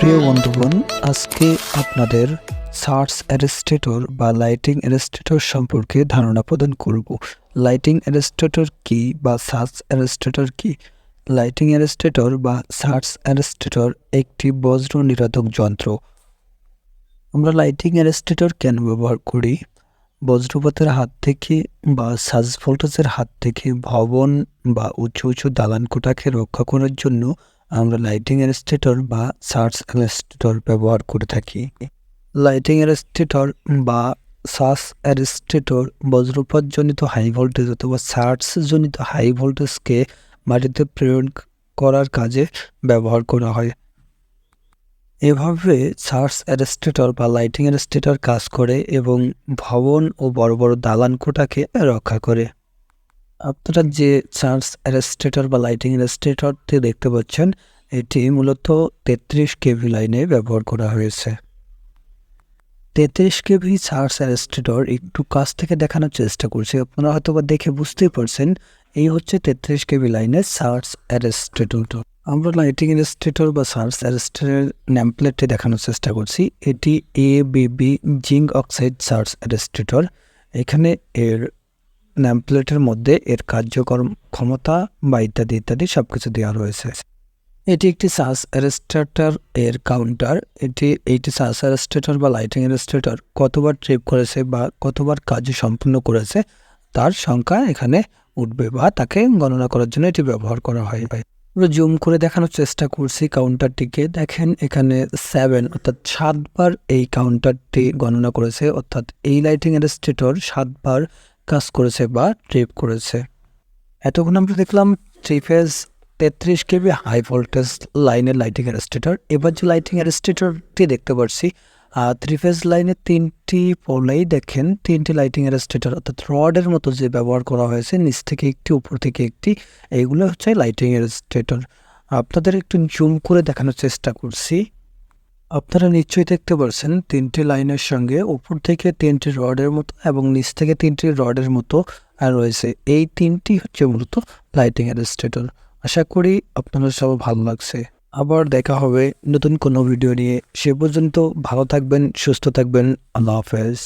প্রিয় বন্ধুগণ, আজকে আপনাদের সার্চ অ্যারেস্টেটর বা লাইটিং অ্যারেস্টেটর সম্পর্কে ধারণা প্রদান করব। লাইটিং অ্যারেস্টেটর কি বা সার্চ অ্যারেস্টেটর কি? লাইটিং অ্যারেস্টেটর বা সার্চ অ্যারেস্টেটর একটি বজ্র নিরোধক যন্ত্র। আমরা লাইটিং অ্যারেস্টেটর কেন ব্যবহার করি? বজ্রপাতের হাত থেকে বা সার্জ ভোল্টেজের হাত থেকে ভবন বা উঁচু উঁচু দালান কোটাকে রক্ষা করার জন্য আমরা লাইটিং অ্যারেস্টেটর বা সার্চ অ্যারেস্টেটর ব্যবহার করে থাকি। লাইটিং অ্যারেস্টেটর বা সার্চ অ্যারেস্টেটর বজ্রপাতজনিত হাই ভোল্টেজ অথবা সার্চজনিত হাই ভোল্টেজকে মাটিতে প্রেরণ করার কাজে ব্যবহার করা হয়। এভাবে সার্চ অ্যারেস্টেটর বা লাইটিং অ্যারেস্টেটর কাজ করে এবং ভবন ও বড় বড় দালান কোটাকে রক্ষা করে। আপনারা যে সার্চ অ্যারেস্টেটর বা লাইটিং অ্যারেস্টেটরটি দেখতে পাচ্ছেন, এটি মূলত তেত্রিশ কেভি লাইনে ব্যবহার করা হয়েছে। তেত্রিশ কেভি সার্চ অ্যারেস্টেটর একটু কাছ থেকে দেখানোর চেষ্টা করছি, আপনারা হয়তো বা দেখে বুঝতেই পারছেন, এই হচ্ছে তেত্রিশ কেভি লাইনের সার্চ অ্যারেস্টেটর আমরা লাইটিং অ্যারেস্টেটর বা সার্চ অ্যারেস্টেটরের ন্যাম্পলেটটি দেখানোর চেষ্টা করছি, এটি এ বিবি জিঙ্ক অক্সাইড সার্চ অ্যারেস্টেটর। এখানে এর ন্যাম্পলেটের মধ্যে এর কার্যকরম ক্ষমতা বা ইত্যাদি ইত্যাদি সব কিছু দেওয়া রয়েছে। এটি একটি সার্চ অ্যারেস্টেটর এর কাউন্টার। এটি এইটি সার্চ অ্যারেস্টেটর বা লাইটিং অ্যারেস্টেটর কতবার ট্রিপ করেছে বা কতবার কাজ সম্পূর্ণ করেছে, তার সংখ্যা এখানে উঠবে বা তাকে গণনা করার জন্য এটি ব্যবহার করা হয়। আমরা জুম করে দেখানোর চেষ্টা করছি কাউন্টারটিকে। দেখেন, এখানে সেভেন অর্থাৎ সাতবার এই কাউন্টারটি গণনা করেছে, অর্থাৎ এই লাইটিং অ্যারেস্টেটর সাতবার কাজ করেছে বা ট্রিপ করেছে। এতক্ষণ আমরা দেখলাম থ্রি ফেজ তেত্রিশ কেবি হাই ভোল্টেজ লাইনের লাইটিং অ্যারেস্টেটর এবার যে লাইটিং অ্যারেস্টেটরটি দেখতে পাচ্ছি থ্রি ফেজ লাইনের তিনটি পোলেই দেখেন, তিনটি লাইটিং অ্যারেস্টেটর অর্থাৎ রডের মতো যে ব্যবহার করা হয়েছে, নিচ থেকে একটি, উপর থেকে একটি, এইগুলো হচ্ছে লাইটিং অ্যারেস্টেটর আপনাদের একটু জুম করে দেখানোর চেষ্টা করছি। আপনারা নিশ্চয়ই দেখতে পাচ্ছেন তিনটি লাইনের সঙ্গে উপর থেকে তিনটি রডের মতো এবং নিচ থেকে তিনটি রডের মতো রয়েছে। এই তিনটি হচ্ছে মূলত লাইটিং স্টেটর আশা করি আপনাদের সব ভালো লাগছে। আবার দেখা হবে নতুন কোনো ভিডিও নিয়ে। সে পর্যন্ত ভালো থাকবেন, সুস্থ থাকবেন। আল্লাহ হাফেজ।